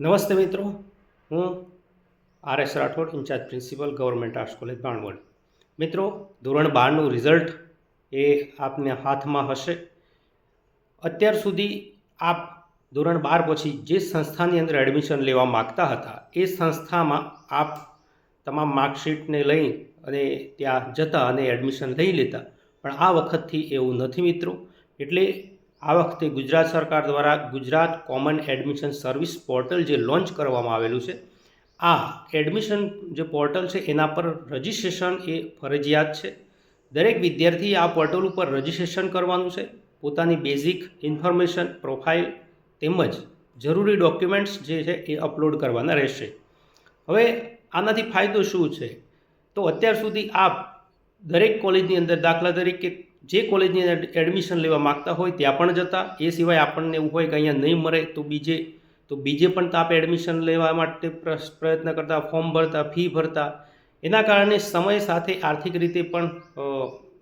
નમસ્તે મિત્રો. હું R S Rathod, incharge principal, government arts college, Bhanvad. મિત્રો, ધોરણ બારનું રિઝલ્ટ એ આપને હાથમાં હશે. અત્યાર સુધી આપ ધોરણ બાર પછી જે સંસ્થાની અંદર એડમિશન લેવા માગતા હતા, એ સંસ્થામાં આપ તમામ માર્કશીટને લઈ અને ત્યાં જતા અને એડમિશન લઈ લેતા. પણ આ વખતથી એવું નથી મિત્રો. એટલે આ વખતે ગુજરાત સરકાર દ્વારા Gujarat common admission service portal જે લોન્ચ કરવામાં આવેલું છે, આ એડમિશન જે પોર્ટલ છે, એના પર રજિસ્ટ્રેશન એ ફરજિયાત છે. દરેક વિદ્યાર્થીએ આ પોર્ટલ ઉપર રજિસ્ટ્રેશન કરવાનું છે. પોતાની બેઝિક ઇન્ફોર્મેશન, પ્રોફાઇલ તેમજ જરૂરી ડોક્યુમેન્ટ્સ જે છે, એ અપલોડ કરવાના રહેશે. હવે આનાથી ફાયદો શું છે? તો અત્યાર સુધી આપ દરેક કોલેજની અંદર દાખલા તરીકે જે કોલેજની એડમિશન લેવા માગતા હોય ત્યાં પણ જતા. એ સિવાય આપણને એવું હોય કે અહીંયા નહીં મળે તો બીજે તો બીજે પણ તો આપણે એડમિશન લેવા માટે પ્ર- પ્રયત્ન કરતા ફોર્મ ભરતા ફી ભરતા. એના કારણે સમય સાથે આર્થિક રીતે પણ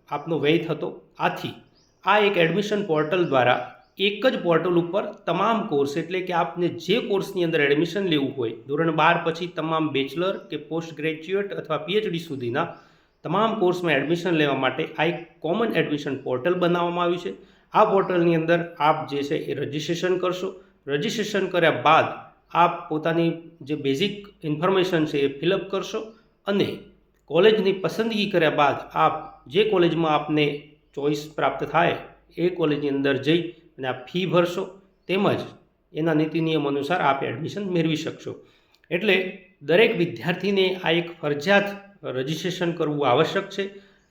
આપનો વ્યય થતો. આથી, આ એક એડમિશન પોર્ટલ દ્વારા એક જ પોર્ટલ ઉપર તમામ કોર્સ એટલે કે આપને જે કોર્સની અંદર એડમિશન લેવું હોય, ધોરણ બાર પછી તમામ બેચલર કે પોસ્ટ ગ્રેજ્યુએટ અથવા પીએચડી સુધીના તમામ કોર્સમાં એડમિશન લેવા માટે આ એક કોમન એડમિશન પોર્ટલ બનાવવામાં આવ્યું છે. આ પોર્ટલની અંદર આપ જે છે એ રજિસ્ટ્રેશન કરશો. રજિસ્ટ્રેશન કર્યા બાદ આપ પોતાની જે બેઝિક ઇન્ફોર્મેશન છે એ ફિલઅપ કરશો અને કોલેજની પસંદગી કર્યા બાદ આપ જે કોલેજમાં આપને ચોઈસ પ્રાપ્ત થાય એ કોલેજની અંદર જઈ અને આપ ફી ભરશો. તેમજ એના નીતિ નિયમ અનુસાર આપ એડમિશન મેળવી શકશો. એટલે દરેક વિદ્યાર્થીને આ એક ફરજિયાત રજિસ્ટ્રેશન કરવું આવશ્યક છે.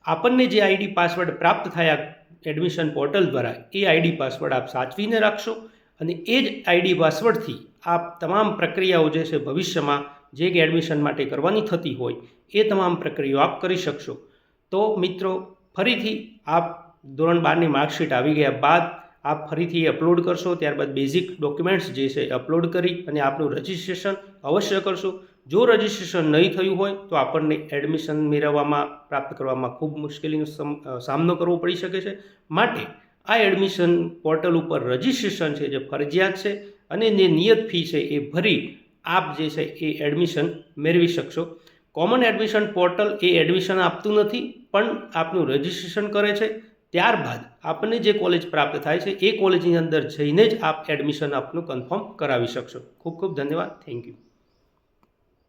આપણને જે આઈડી પાસવર્ડ પ્રાપ્ત થયા એડમિશન પોર્ટલ દ્વારા, એ આઈડી પાસવર્ડ આપ સાચવીને રાખશો અને એ જ આઈડી પાસવર્ડથી આપ તમામ પ્રક્રિયાઓ જે છે ભવિષ્યમાં જે કે એડમિશન માટે કરવાની થતી હોય, એ તમામ પ્રક્રિયાઓ આપ કરી શકશો. તો મિત્રો, ફરીથી આપ ધોરણ બારની માર્કશીટ આવી ગયા બાદ આપ ફરીથી અપલોડ કરશો, ત્યારબાદ બેઝિક ડોક્યુમેન્ટ્સ જે છે અપલોડ કરી અને આપનું રજિસ્ટ્રેશન અવશ્ય કરશો. જો રજિસ્ટ્રેશન નહીં થયું હોય તો આપણને એડમિશન મેળવવામાં, પ્રાપ્ત કરવામાં ખૂબ મુશ્કેલીનો સમ- સામનો કરવો પડી શકે છે. માટે આ એડમિશન પોર્ટલ ઉપર રજિસ્ટ્રેશન છે, જે ફરજિયાત છે અને જે નિયત ફી છે એ ભરી આપ જે છે એ એડમિશન મેળવી શકશો. કોમન એડમિશન પોર્ટલ એ એડમિશન આપતું નથી, પણ આપનું રજિસ્ટ્રેશન કરે છે. ત્યારબાદ આપને જે કોલેજ પ્રાપ્ત થાય છે, એ કોલેજની અંદર જઈને જ આપ એડમિશન આપનું કન્ફર્મ કરાવી શકશો. ખૂબ ખૂબ ધન્યવાદ. Thank you.